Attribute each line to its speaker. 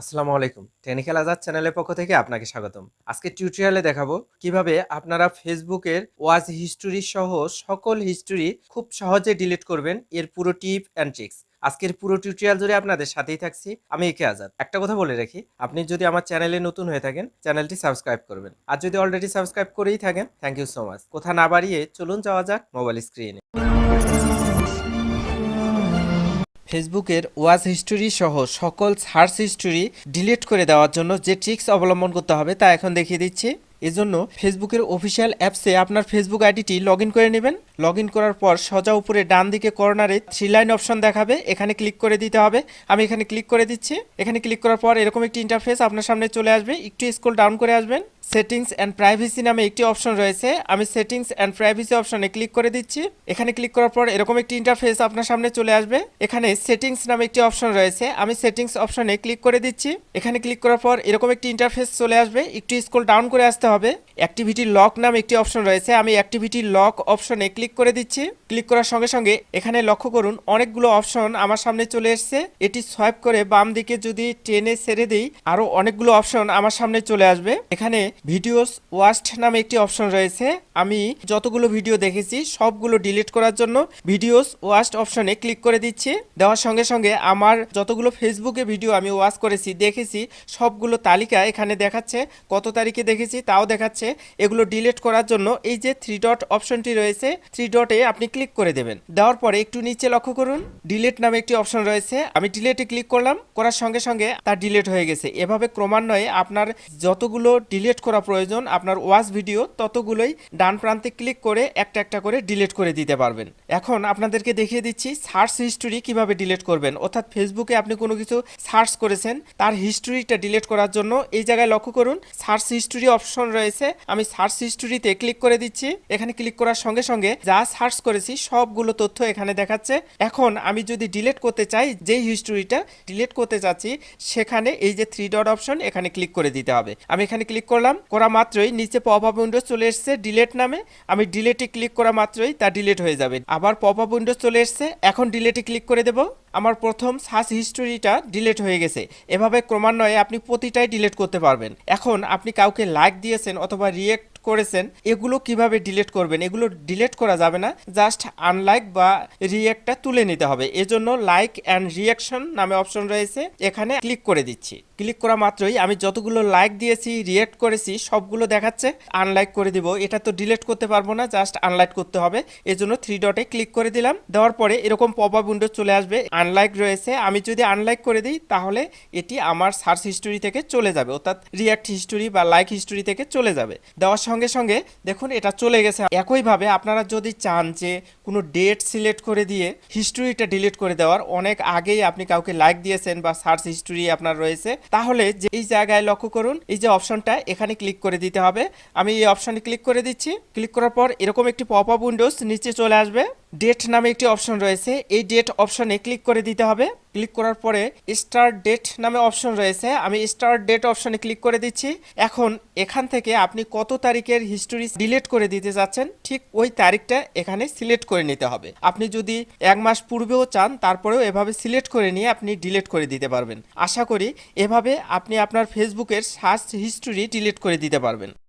Speaker 1: আসসালামু আলাইকুম। টেকনিক্যাল আজাদ চ্যানেলের পক্ষ থেকে আপনাকে স্বাগতম। আজকে টিউটোরিয়ালে দেখাবো কীভাবে আপনারা ফেসবুকের ওয়াজ হিস্টোরি সহ সকল হিস্টোরি খুব সহজে ডিলিট করবেন এর পুরো টিপ অ্যান্ড ট্রিক্স আজকের পুরো টিউটোরিয়াল জুড়ে আপনাদের সাথেই থাকছি, আমি একে আজাদ। একটা কথা বলে রাখি, আপনি যদি আমার চ্যানেলে নতুন হয়ে থাকেন, চ্যানেলটি সাবস্ক্রাইব করবেন। আর যদি অলরেডি সাবস্ক্রাইব করেই থাকেন থ্যাংক ইউ সো মাচ কথা না বাড়িয়ে চলুন যাওয়া যাক মোবাইল স্ক্রিনে ফেসবুকের ওয়াজ হিস্টোরি সহ সকল সার্চ হিস্টোরি ডিলিট করে দেওয়ার জন্য যে ট্রিক্স অবলম্বন করতে হবে তা এখন দেখিয়ে দিচ্ছি। এজন্য ফেসবুকের অফিসিয়াল অ্যাপসে আপনার ফেসবুক আইডিটি লগ করে নেবেন। লগ করার পর সোজা উপরে ডান দিকে কর্নারে থ্রি লাইন অপশন দেখাবে। এখানে ক্লিক করে দিতে হবে। আমি এখানে ক্লিক করে দিচ্ছি। এখানে ক্লিক করার পর এরকম একটি ইন্টারফেস আপনার সামনে চলে আসবে। একটু স্ক্রল ডাউন করে আসবেন। সেটিংস অ্যান্ড প্রাইভেসি নামে একটি অপশন রয়েছে। আমি সেটিংস অ্যান্ড প্রাইভেসি অপশনে ক্লিক করে দিচ্ছি। এখানে ক্লিক করার পর এরকম একটি ইন্টারফেস আপনার সামনে চলে আসবে। এখানে সেটিংস নামে একটি অপশন রয়েছে। আমি সেটিংস অপশনে ক্লিক করে দিচ্ছি। এখানে ক্লিক করার পর এরকম একটি ইন্টারফেস চলে আসবে। একটু স্ক্রল ডাউন করে আসতে হবে। অ্যাক্টিভিটি লক নামে একটি অপশন রয়েছে। আমি অ্যাক্টিভিটি লক অপশনে ক্লিক করে দিচ্ছি। ক্লিক করার সঙ্গে সঙ্গে এখানে লক্ষ্য করুন, অনেকগুলো অপশন আমার সামনে চলে এসেছে। এটি সোয়াইপ করে বাম দিকে যদি টেনে ছেড়ে দিই আরও অনেকগুলো অপশন আমার সামনে চলে আসবে। এখানে ভিডিওস ওয়াস্ট নামে একটি অপশন রয়েছে। আমি যতগুলো ভিডিও দেখেছি, সবগুলো ডিলিট করার জন্য ভিডিওস ওয়াস্ট অপশনে ক্লিক করে দিচ্ছি। দেওয়ার সঙ্গে সঙ্গে আমার যতগুলো ফেসবুকে ভিডিও আমি ওয়াচ করেছি, দেখেছি, সবগুলো তালিকা এখানে দেখাচ্ছে। কত তারিখে দেখেছি তাও দেখাচ্ছে। এগুলো ডিলিট করার জন্য এই যে থ্রি ডট অপশনটি রয়েছে, থ্রি ডটে আপনি ক্লিক করে দেবেন। দেওয়ার পরে একটু নিচে লক্ষ্য করুন, ডিলিট নামে একটি অপশন রয়েছে। আমি ডিলেটে ক্লিক করলাম, করার সঙ্গে সঙ্গে তা ডিলিট হয়ে গেছে। এভাবে ক্রমান্বয়ে আপনার যতগুলো ডিলিট করা প্রয়োজন, আপনার ওয়াচ ভিডিও ততগুলোই ডান প্রান্তে ক্লিক করে একটা একটা করে ডিলিট করে দিতে পারবেন। এখন আপনাদেরকে দেখিয়ে দিচ্ছি সার্চ হিস্টোরি কীভাবে ডিলিট করবেন। অর্থাৎ ফেসবুকে আপনি কোনো কিছু সার্চ করেছেন, তার হিস্টোরিটা ডিলিট করার জন্য এই জায়গায় লক্ষ্য করুন, সার্চ হিস্টোরি অপশন রয়েছে। আমি সার্চ হিস্টোরিতে ক্লিক করে দিচ্ছি। এখানে ক্লিক করার সঙ্গে সঙ্গে যা সার্চ করেছি, সবগুলো তথ্য এখানে দেখাচ্ছে। এখন আমি যদি ডিলিট করতে চাই, যেই হিস্টোরিটা ডিলিট করতে চাচ্ছি, সেখানে এই যে থ্রি ডট অপশন এখানে ক্লিক করে দিতে হবে। আমি এখানে ক্লিক করলাম করা মাত্রই নিচে পপ আপ উইন্ডো চলে এসছে ডিলেট নামে। আমি ডিলেটে ক্লিক করা মাত্রই তা ডিলেট হয়ে যাবে। আবার পপ আপ উইন্ডো চলে এসছে, এখন ডিলেটে ক্লিক করে দেব। আমার প্রথম সার্চ হিস্টোরিটা ডিলেট হয়ে গেছে। এভাবে ক্রমান্বয়ে আপনি প্রতিটাই ডিলেট করতে পারবেন। এখন আপনি কাউকে লাইক দিয়েছেন অথবা রিয়েক্ট করেছেন, এগুলো কীভাবে ডিলিট করবেন, এগুলো ডিলিট করা যাবে না। জাস্ট আনলাইক বা রিয়েক্টটা তুলে নিতে হবে। এজন্য লাইক অ্যান্ড রিয়াকশন নামে অপশন রয়েছে। এখানে ক্লিক করে দিচ্ছি। ক্লিক করা মাত্রই আমি যতগুলো লাইক দিয়েছি রিয়েক্ট করেছি, সবগুলো দেখাচ্ছে। আনলাইক করে দিব। এটা তো ডিলিট করতে পারব না জাস্ট আনলাইক করতে হবে। এজন্য থ্রি ডটে ক্লিক করে দিলাম। দেওয়ার পরে এরকম পপ আপ উইন্ডো চলে আসবে। আনলাইক রয়েছে। আমি যদি আনলাইক করে দিই, তাহলে এটি আমার সার্চ হিস্টোরি থেকে চলে যাবে। অর্থাৎ রিয়াক্ট হিস্টোরি বা লাইক হিস্টোরি থেকে চলে যাবে। দেওয়ার সঙ্গে সঙ্গে দেখুন এটা চলে গেছে। একইভাবে আপনারা যদি চান যে কোনো ডেট সিলেক্ট করে দিয়ে হিস্টোরিটা ডিলিট করে দেওয়ার, অনেক আগেই আপনি কাউকে লাইক দিয়েছেন বা সার্চ হিস্টোরি আপনার রয়েছে, তাহলে যে এই জায়গায় লক্ষ্য করুন, এই যে অপশনটা এখানে ক্লিক করে দিতে হবে। আমি এই অপশনে ক্লিক করে দিচ্ছি। ক্লিক করার পর এরকম একটি পপ আপ উইন্ডোজ নিচে চলে আসবে। ডেট নামে একটি অপশন রয়েছে। এই ডেট অপশনে ক্লিক করে দিতে হবে। ক্লিক করার পরে স্টার ডেট নামে অপশন রয়েছে। আমি স্টার ডেট অপশনে ক্লিক করে দিচ্ছি। এখন এখান থেকে আপনি কত তারিখের হিস্টোরি ডিলিট করে দিতে যাচ্ছেন ঠিক ওই তারিখটা এখানে সিলেক্ট করে নিতে হবে। আপনি যদি এক মাস পূর্বেও চান, তারপরেও এভাবে সিলেক্ট করে নিয়ে আপনি ডিলিট করে দিতে পারবেন। আশা করি এভাবে আপনি আপনার ফেসবুকের সার্চ হিস্টোরি ডিলিট করে দিতে পারবেন।